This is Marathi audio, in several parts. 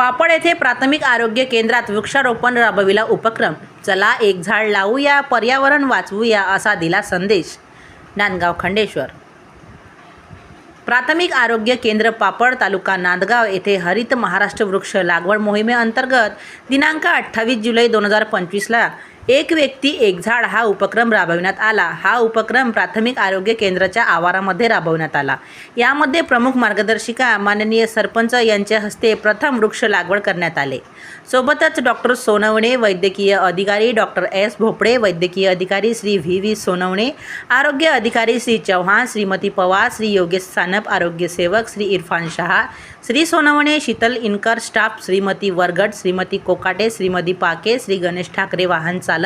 पापड येथे प्राथमिक आरोग्य केंद्रात वृक्षारोपण राबविला उपक्रम. चला एक झाड लावूया पर्यावरण वाचवूया असा दिला संदेश. नांदगाव खंडेश्वर. प्राथमिक आरोग्य केंद्र पापड तालुका नांदगाव येथे हरित महाराष्ट्र वृक्ष लागवड मोहिमेअंतर्गत दिनांक अठ्ठावीस जुलै दोन हजार पंचवीसला एक व्यक्ती एक झाड हा उपक्रम राबविण्यात आला. हा उपक्रम प्राथमिक आरोग्य केंद्राच्या आवारामध्ये राबवण्यात आला. यामध्ये प्रमुख मार्गदर्शिका माननीय सरपंच यांच्या हस्ते प्रथम वृक्ष लागवड करण्यात आले. सोबतच डॉक्टर सोनवणे वैद्यकीय अधिकारी डॉक्टर एस. भोपळे वैद्यकीय अधिकारी श्री व्ही. व्ही. सोनवणे आरोग्य अधिकारी श्री चव्हाण श्रीमती पवार श्री योगेश सानप आरोग्य सेवक श्री इरफान शहा श्री सोनवणे शीतल इनकर स्टाफ श्रीमती वरगट श्रीमती कोकाटे श्रीमती पाके श्री गणेश ठाकरे वाहन चालक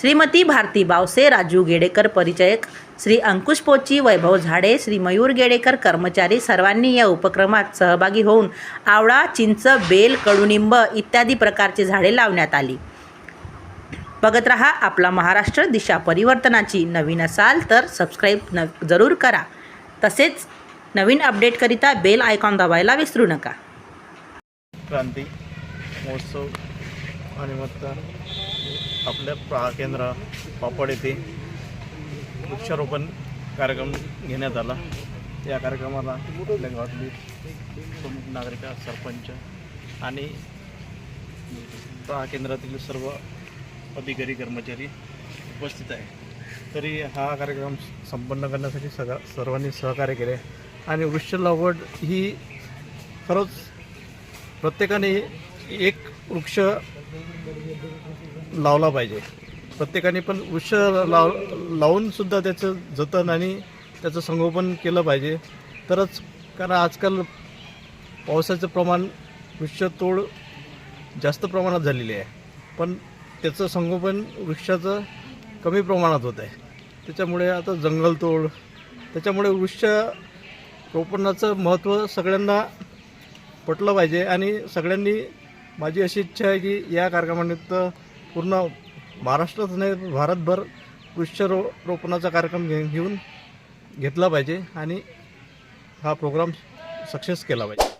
श्रीमती भारती बावसे राजू गेडेकर परिचयक श्री अंकुश पोची वैभव झाडे श्री मयूर गेडेकर कर्मचारी सर्वांनी या उपक्रमात सहभागी होऊन आवळा चिंच बेल कडुनिंब इत्यादी प्रकारची झाडे लावण्यात आली. बघत रहा आपला महाराष्ट्र दिशा परिवर्तनाची नवीन असाल तर सबस्क्राईब न जरूर करा. तसेच नवीन अपडेटकरिता बेल आयकॉन दाबायला विसरू नका. क्रांती महोत्सव निमित्त आपल्या प्रा केंद्र पापड येथे वृक्षारोपण कार्यक्रम घेण्यात आला. या कार्यक्रमाला आपल्या गावातली प्रमुख नागरिक सरपंच आणि प्रा केंद्रातील सर्व अधिकारी कर्मचारी उपस्थित आहे तरी हा कार्यक्रम संपन्न करण्यासाठी सगळ्या सर्वांनी सहकार्य केले. आणि वृक्ष लागवड ही खरंच प्रत्येकाने एक वृक्ष लावला पाहिजे. प्रत्येकाने पण वृक्ष लाव लावूनसुद्धा त्याचं जतन आणि त्याचं संगोपन केलं पाहिजे. तरच कारण आजकाल पावसाचं प्रमाण वृक्षतोड जास्त प्रमाणात झालेली आहे. पण त्याचं संगोपन वृक्षाचं कमी प्रमाणात होत आहे. त्याच्यामुळे आता जंगलतोड त्याच्यामुळे वृक्ष रोपणाचं महत्त्व सगळ्यांना पटलं पाहिजे आणि सगळ्यांनी माझी अशी इच्छा आहे की या कार्यक्रमानिमित्त पूर्ण महाराष्ट्रात नाही भारतभर वृक्षरो रोपणाचा कार्यक्रम घे घेऊन घेतला पाहिजे आणि हा प्रोग्राम सक्सेस केला पाहिजे.